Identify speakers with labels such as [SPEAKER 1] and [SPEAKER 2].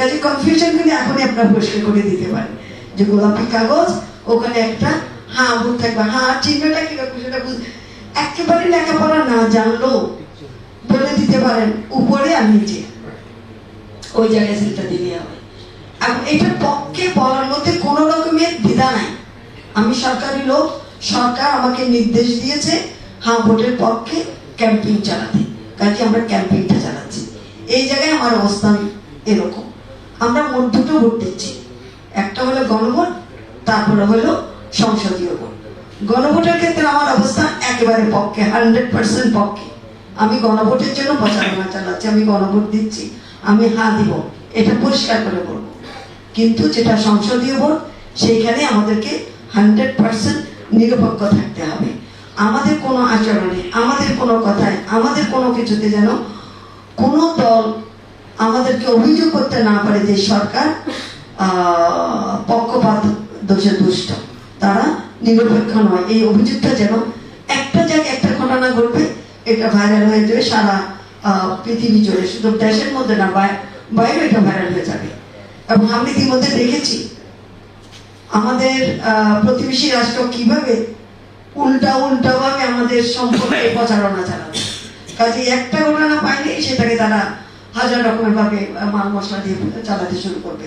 [SPEAKER 1] কাজে কনফিউশন গুলি এখনই আপনার পরিষ্কার করে দিতে পারেন যে গোলাপি কাগজ, ওখানে একটা হ্যাঁ ভুল থাকবে হ্যাঁ চিহ্নটা কীরকম সেটা বুঝ একেবারে লেখাপড়া না জানলেও বলে দিতে পারেন, উপরে আর নিচে। ওই জায়গায় সেটা দিলে হবে। এখন এটার পক্ষে বলার মধ্যে রকমের দ্বিধা নাই। আমি সরকারি লোক, সরকার আমাকে নির্দেশ দিয়েছে হ্যাঁ ভোটের পক্ষে ক্যাম্পেইন চালাতে। কাজে আমরা ক্যাম্পেইনটা চালাচ্ছি। এই জায়গায় আমার অবস্থান এরকম। আমরা মোট দুটো ভোট দিচ্ছি। একটা হলো গণভোট, তারপরে হলো সংসদীয় ভোট। গণভোটের ক্ষেত্রে আমার অবস্থান একেবারে পক্ষে, হান্ড্রেড পার্সেন্ট পক্ষে। আমি গণভোটের জন্য প্রচারণা চালাচ্ছি, আমি গণভোট দিচ্ছি, আমি হ্যাঁ দিব, এটা পরিষ্কার করে বলব। কিন্তু যেটা সংসদীয় ভোট, সেইখানে আমাদেরকে হান্ড্রেড পার্সেন্ট নিরপেক্ষ থাকতে হবে। আমাদের কোনো আচরণে, আমাদের কোনো কথায়, আমাদের কোনো কিছুতে যেন কোনো দল আমাদেরকে অভিযোগ করতে না পারে যে সরকার পক্ষপাত দোষে দুষ্ট। তারা নিরপেক্ষ নয়। এই অভিযোগটা যেন একটা জায়গায় একটা ঘটনা ঘটবে, এটা ভাইরাল হয়ে যাবে, সারা পৃথিবী জুড়ে। শুধু দেশের মধ্যে না বাইরে এটা ভাইরাল হয়ে যাবে। এবং আমি ইতিমধ্যে দেখেছি, আমাদের প্রতিবেশী রাষ্ট্র কীভাবে উল্টা উল্টা ভাবে আমাদের সম্পর্কে প্রচারণা চালাচ্ছে কাজে একটা ঘটনা পাইলেই সেটাকে তারা হাজার রকমের ভাবে মাল মশলা দিয়ে চালাতে শুরু করবে।